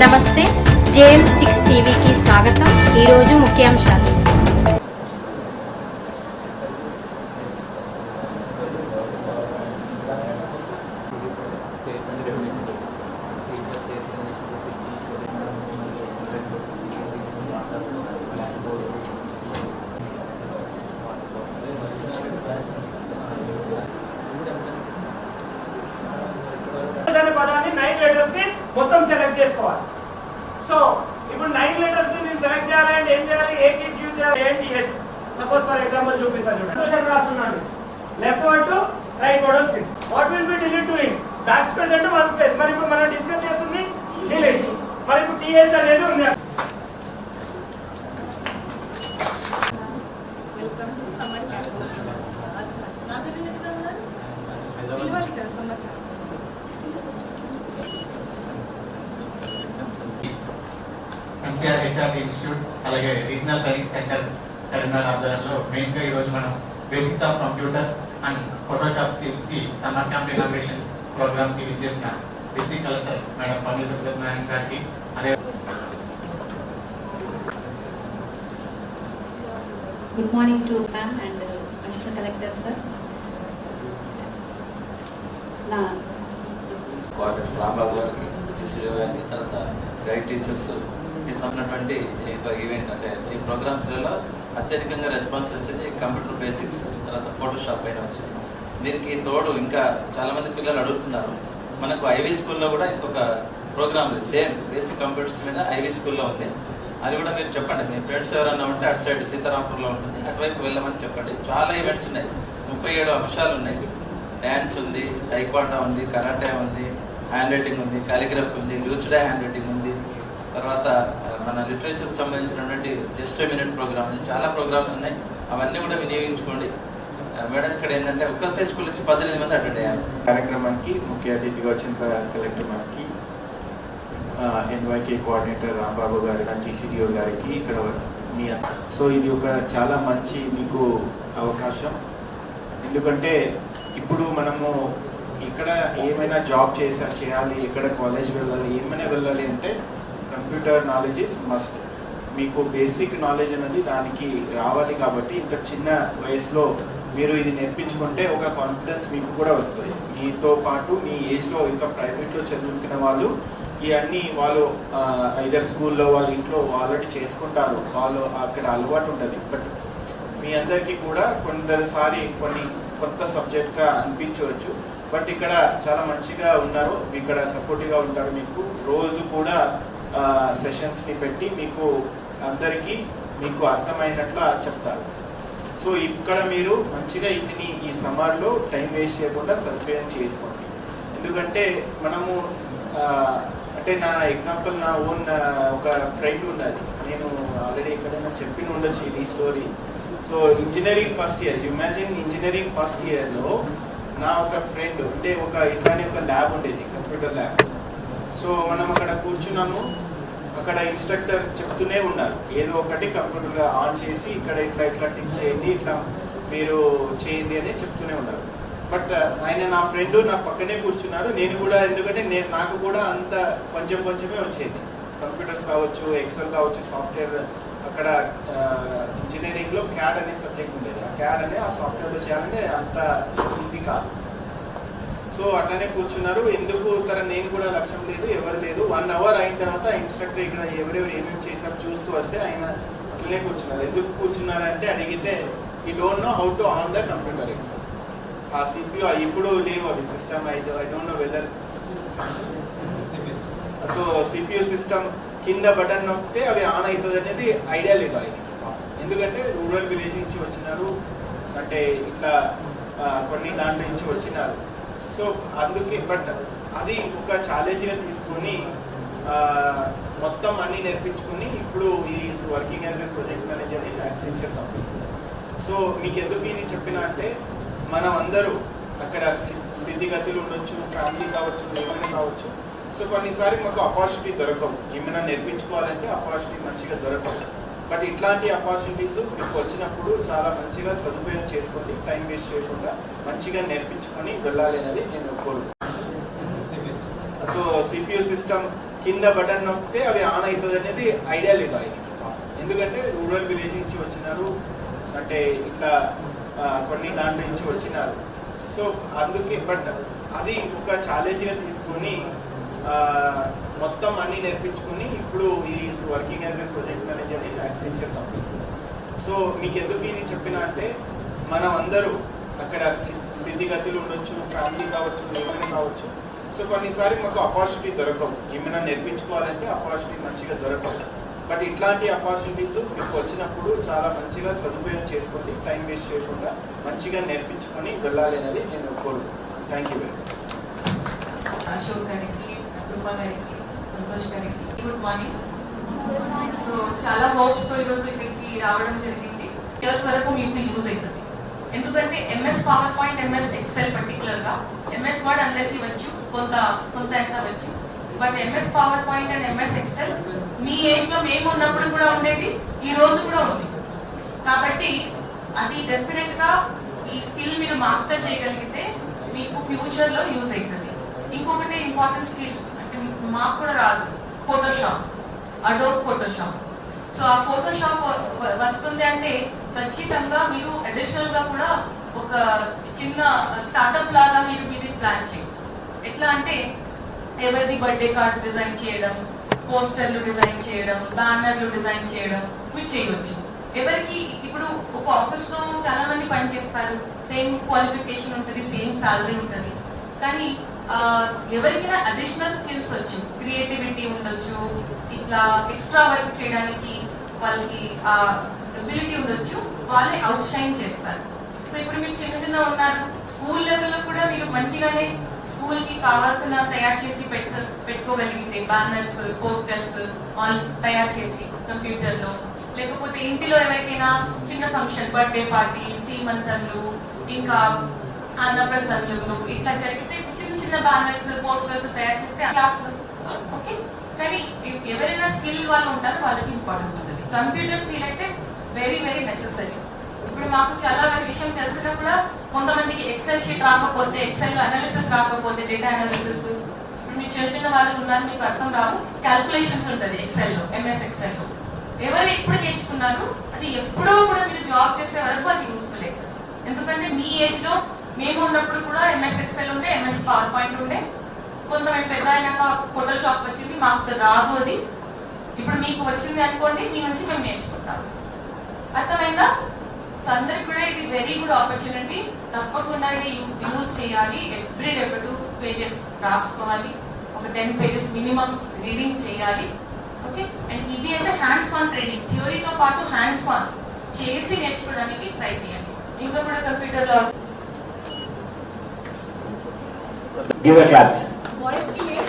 నమస్తే JM six టీవీకి స్వాగతం. ఈరోజు ముఖ్యాంశాలు అనే పదాన్ని నైన్ లెటర్స్ని మొత్తం సెలెక్ట్ చేసుకోవాలి సో ఇప్పుడు నైన్ లెటర్స్ని నేను సెలెక్ట్ చేయాలంటే ఏం చేయాలి ఏ కి యూజ్ చేయాలి ఏంటి హెచ్ సపోజ్ ఫర్ ఎగ్జాంపుల్ చూపిస్తాను చూడండి రాస్తున్నాడు. Left word to right word వచ్చింది what will be delete doing back space అంటే వన్ స్పేస్ మరి ఇప్పుడు మనం డిస్కస్ చేస్తుంది డిలీట్ మరి ఇప్పుడు టీహెచ్ అనేది ఉంది. ఎన్సీఆర్ హెచ్ఆర్డి ఇన్స్టిట్యూట్ అలాగే రీజనల్ ట్రైనింగ్ సెంటర్ కరీంనగర్ ఆధ్వర్యంలో మెయిన్గా ఈరోజు మనం basics of computer and Photoshop స్కిల్స్కి summer camp inauguration ప్రోగ్రామ్కి విచ్చేసిన district collector madam Panneer Satyanarayana గారికి అదే morning to ma'am and uh, Additional Collector sir. నా రాంబాబు గారికి తర్వాత గైడ్ టీచర్స్ ఈ సంబంధించినటువంటి ఈవెంట్ అంటే ఈ ప్రోగ్రామ్స్లలో అత్యధికంగా రెస్పాన్స్ వచ్చింది కంప్యూటర్ బేసిక్స్ తర్వాత ఫోటోషాప్ పైన వచ్చింది. దీనికి తోడు ఇంకా చాలామంది పిల్లలు అడుగుతున్నారు. మనకు ఐవీ స్కూల్లో కూడా ఇంకొక ప్రోగ్రామ్ ఉంది సేమ్ బేసిక్ కంప్యూటర్స్ మీద ఐవీ స్కూల్లో ఉంది. అది కూడా మీరు చెప్పండి మీ ఫ్రెండ్స్ ఎవరన్నా ఉంటే అటు సైడ్ సీతారాంపూర్లో ఉంటుంది అటువైపు వెళ్ళమని చెప్పండి. చాలా ఈవెంట్స్ ఉన్నాయి ముప్పై ఏడు అంశాలు ఉన్నాయి. డ్యాన్స్ ఉంది టైక్వాండా ఉంది కరాటే ఉంది హ్యాండ్ రైటింగ్ ఉంది కాలిగ్రఫీ ఉంది లూసిడా హ్యాండ్ రైటింగ్ ఉంది. తర్వాత లిటరేచర్కి సంబంధించినటువంటి జస్ట్ మినిట్ ప్రోగ్రామ్స్ చాలా ప్రోగ్రామ్స్ ఉన్నాయి. అవన్నీ కూడా వినియోగించుకోండి. మేడం ఇక్కడ ఏంటంటే ఒక్కతే స్కూల్ నుంచి పద్దెనిమిది మంది అటెండ్ అయ్యారు. కార్యక్రమానికి ముఖ్య అతిథిగా వచ్చిన కలెక్టర్ మనకి ఎన్వైకే కోఆర్డినేటర్ రాంబాబు గారి జీసీడీఓ గారికి ఇక్కడ మీ సో ఇది ఒక చాలా మంచి మీకు అవకాశం. ఎందుకంటే ఇప్పుడు మనము ఇక్కడ ఏమైనా జాబ్ చేసా చేయాలి ఎక్కడ కాలేజ్ వెళ్ళాలి ఏమైనా వెళ్ళాలి అంటే కంప్యూటర్ నాలెడ్జ్ ఇస్ మస్ట్ మీకు బేసిక్ నాలెడ్జ్ అనేది దానికి రావాలి కాబట్టి ఇంకా చిన్న వయసులో మీరు ఇది నేర్పించుకుంటే ఒక కాన్ఫిడెన్స్ మీకు కూడా వస్తుంది. మీతో పాటు మీ ఏజ్లో ఇంకా ప్రైవేట్లో చదువుకున్న వాళ్ళు ఇవన్నీ వాళ్ళు ఐదర్ స్కూల్లో వాళ్ళ ఇంట్లో ఆల్రెడీ చేసుకుంటారు. వాళ్ళు అక్కడ అలవాటు ఉంటుంది. బట్ మీ అందరికీ కూడా కొందరిసారి కొన్ని కొత్త సబ్జెక్ట్గా అనిపించవచ్చు. బట్ ఇక్కడ చాలా మంచిగా ఉన్నారు. ఇక్కడ సపోర్టివ్గా ఉంటారు మీకు. రోజు కూడా సెషన్స్ని పెట్టి మీకు అందరికీ మీకు అర్థమైనట్లు చెప్తారు. సో ఇక్కడ మీరు మంచిగా ఇంటిని ఈ సమ్మర్లో టైం వేస్ట్ చేయకుండా సదుపాయం చేసుకోండి. ఎందుకంటే మనము అంటే నా ఎగ్జాంపుల్ నా ఓన్ ఒక ఫ్రెండ్ ఉన్నది నేను ఆల్రెడీ ఎక్కడైనా చెప్పిన ఉండొచ్చు ఇది story. So engineering first year imagine engineering first ఇయర్లో నా ఒక ఫ్రెండ్ అంటే ఒక ఇట్లానే ఒక ల్యాబ్ ఉండేది కంప్యూటర్ ల్యాబ్. సో మనం అక్కడ కూర్చున్నాము. అక్కడ ఇన్స్ట్రక్టర్ చెప్తూనే ఉన్నారు. ఏదో ఒకటి కంప్యూటర్గా ఆన్ చేసి ఇక్కడ ఇట్లా ఇట్లా టిక్ చేయండి ఇట్లా మీరు చేయండి అని చెప్తూనే ఉన్నారు. బట్ ఆయన నా ఫ్రెండ్ నా పక్కనే కూర్చున్నారు. నేను కూడా ఎందుకంటే నేను నాకు కూడా అంత కొంచెం కొంచెమే వచ్చేది. కంప్యూటర్స్ కావచ్చు ఎక్సెల్ కావచ్చు సాఫ్ట్వేర్ అక్కడ ఇంజనీరింగ్లో క్యాడ్ అనే సబ్జెక్ట్ ఉండేది. ఆ క్యాడ్ అనే ఆ సాఫ్ట్వేర్లో చేయాలని అంత ఈజీ కాదు. సో అట్లానే కూర్చున్నారు. ఎందుకు తన నేను కూడా లక్ష్యం లేదు ఎవరు లేదు. వన్ అవర్ అయిన తర్వాత ఇన్స్ట్రక్టర్ ఇక్కడ ఎవరెవరు ఏమేమి చేశారు చూస్తూ వస్తే ఆయన అట్లనే కూర్చున్నారు. ఎందుకు కూర్చున్నారంటే అడిగితే ఈ don't know how to on the computer exam ఆ సిపియు ఇప్పుడు లేవు అవి సిస్టమ్ అయితే. I don't know whether so CPU system కింద బటన్ నొక్కితే అవి ఆన్ అవుతుంది అనేది ఐడియా లేదు ఆయనకి. ఎందుకంటే రూరల్ విలేజ్ నుంచి వచ్చినారు. అంటే ఇట్లా కొన్ని దాంట్లో నుంచి వచ్చినారు. సో అందుకే బట్ అది ఒక ఛాలెంజ్గా తీసుకొని మొత్తం అన్నీ నేర్పించుకుని ఇప్పుడు is working as a project manager in Accenture company so మీకు ఎందుకు ఇది చెప్పిన అంటే మనం అందరూ అక్కడ స్థితిగతులు ఉండొచ్చు ఫ్యామిలీ కావచ్చు ఏమైనా కావచ్చు. సో కొన్నిసారి మాకు ఆపర్చునిటీ దొరకవు. ఏమైనా నేర్పించుకోవాలంటే ఆపర్చునిటీ మంచిగా దొరకవు. బట్ ఇట్లాంటి ఆపర్చునిటీస్ మీకు వచ్చినప్పుడు చాలా మంచిగా సదుపాయం చేసుకోండి టైం వేస్ట్ చేయకుండా మంచిగా నేర్పించుకొని వెళ్ళాలి అనేది నేను కోరుకుంటున్నాను. సో సిపియు సిస్టమ్ కింద బటన్ నొక్కితే అవి ఆన్ అవుతుంది అనేది ఐడియా లేదు ఆయనకి. ఎందుకంటే రూరల్ విలేజ్ నుంచి వచ్చినారు అంటే ఇట్లా కొన్ని దాంట్లో నుంచి వచ్చినారు. సో అందుకే బట్ అది ఒక ఛాలెంజ్గా తీసుకొని మొత్తం అన్ని నేర్పించుకుని ఇప్పుడు is working as a project manager in Accenture company so మీకు ఎందుకు ఇది చెప్పిన అంటే మనం అందరూ అక్కడ స్థి- స్థితిగతులు ఉండొచ్చు ఫ్యామిలీ కావచ్చు ఏమైనా కావచ్చు. సో కొన్నిసారి మాకు ఆపర్చునిటీ దొరకవు. ఏమైనా నేర్పించుకోవాలంటే ఆపర్చునిటీ మంచిగా దొరకవు. బట్ ఇట్లాంటి ఆపర్చునిటీస్ మీకు వచ్చినప్పుడు చాలా మంచిగా సదుపాయం చేసుకోండి టైం వేస్ట్ చేయకుండా మంచిగా నేర్పించుకొని వెళ్ళాలి అనేది నేను కోరు thank you very much Ashok గారికి గారికి సంతోష్ గారికి గుడ్ మార్నింగ్ సో చాలా హోప్స్తో ఈరోజు ఇక్కడికి రావడం జరిగింది. ఇయర్స్ వరకు మీకు యూజ్ అవుతుంది. ఎందుకంటే MS power point MS excel పర్టికులర్గా ఎంఎస్ వర్డ్ అందరికీ వచ్చు కొంత కొంత ఎంత వచ్చు. But MS power point and MS excel మీ ఏజ్లో మేము ఉన్నప్పుడు కూడా ఉండేది ఈ రోజు కూడా ఉంది. కాబట్టి అది డెఫినెట్గా ఈ స్కిల్ మీరు మాస్టర్ చేయగలిగితే మీకు ఫ్యూచర్లో యూజ్ అవుతుంది. ఇంకొకటి ఇంపార్టెంట్ స్కిల్ మాకు కూడా రాదు. ఫోటోషాప్ అడోబ్ ఫోటోషాప్ సో ఆ ఫోటోషాప్ వస్తుంది అంటే ఖచ్చితంగా మీరు అడిషనల్గా కూడా ఒక చిన్న స్టార్ట్అప్ లాగా మీరు మీది ప్లాన్ చేయొచ్చు. ఎట్లా అంటే ఎవరిది బర్త్డే కార్డ్స్ డిజైన్ చేయడం పోస్టర్లు డిజైన్ చేయడం బ్యానర్లు డిజైన్ చేయడం మీరు చేయవచ్చు ఎవరికి ఇప్పుడు ఒక ఆఫీస్లో చాలా మంది పని చేస్తారు. సేమ్ క్వాలిఫికేషన్ ఉంటుంది సేమ్ సాలరీ ఉంటుంది. కానీ ఎవరికైనా అడిషనల్ స్కిల్స్ వచ్చు క్రియేటివిటీ ఉండొచ్చు ఇట్లా ఎక్స్ట్రా వర్క్ చేయడానికి వాళ్ళకి ఆ ఎబిలిటీ ఉండొచ్చు వాళ్ళే అవుట్ షైన్ చేస్తారు. సో ఇప్పుడు మీరు చిన్న చిన్న ఉన్నారు స్కూల్ లెవెల్లో కూడా మీరు మంచిగానే స్కూల్కి కావాల్సిన తయారు చేసి పెట్ట పెట్టుకోగలిగితే బ్యానర్స్ పోస్టర్స్ ఆల్ తయారు చేసి కంప్యూటర్లో లేకపోతే ఇంటిలో ఎవరికైనా చిన్న ఫంక్షన్ బర్త్డే పార్టీ సీమంతంలు ఇంకా అన్నప్రసన్నులు ఇట్లా జరిగితే చిన్న చిన్న బ్యానర్స్ పోస్టర్స్ తయారు చేస్తే ఓకే కానీ ఎవరైనా స్కిల్ వాళ్ళు ఉంటారో వాళ్ళకి ఇంపార్టెన్స్ ఉంటుంది. కంప్యూటర్ స్కిల్ అయితే వెరీ వెరీ నెసెసరీ ఇప్పుడు మాకు చాలా విషయం తెలిసినా కూడా కొంతమందికి ఎక్సెల్ షీట్ రాకపోతే ఎక్సెల్ అనాలిసిస్ రాకపోతే డేటా అనాలిసిస్ ఇప్పుడు మీరు చిన్న చిన్న వాళ్ళు ఉన్నారు మీకు అర్థం రావు. క్యాల్కులేషన్స్ ఉంటుంది ఎక్సెల్లో ఎంఎస్ ఎక్సెల్లో ఎవరు ఎప్పుడు నేర్చుకున్నారు? అది ఎప్పుడో కూడా మీరు జాబ్ చేసే వరకు అది యూస్ఫుల్ అవుతుంది ఎందుకంటే మీ ఏజ్లో మేము ఉన్నప్పుడు కూడా ఎంఎస్ ఎక్సెల్ ఉండే ఎంఎస్ పవర్ పాయింట్ ఉండే. కొంత మేము పెద్ద అయినాక ఫోటోషాప్ వచ్చింది మాకు రాదు అది. ఇప్పుడు మీకు వచ్చింది అనుకోండి మీ నుంచి మేము నేర్చుకుంటాం. అర్థమైందా? సో అందరికి కూడా ఇది వెరీ గుడ్ ఆపర్చునిటీ తప్పకుండా ఇది యూజ్ చేయాలి. ఎవ్రీ డే టూ పేజెస్ రాసుకోవాలి. ఒక టెన్ పేజెస్ మినిమం రీడింగ్ చేయాలి. ఓకే అండ్ ఇది అంటే హ్యాండ్స్ ఆన్ ట్రైనింగ్ థియరీతో పాటు హ్యాండ్స్ ఆన్ చేసి నేర్చుకోవడానికి ట్రై చేయండి. ఇంకా కూడా కంప్యూటర్లో Give a claps. వాయిస్కి లేట్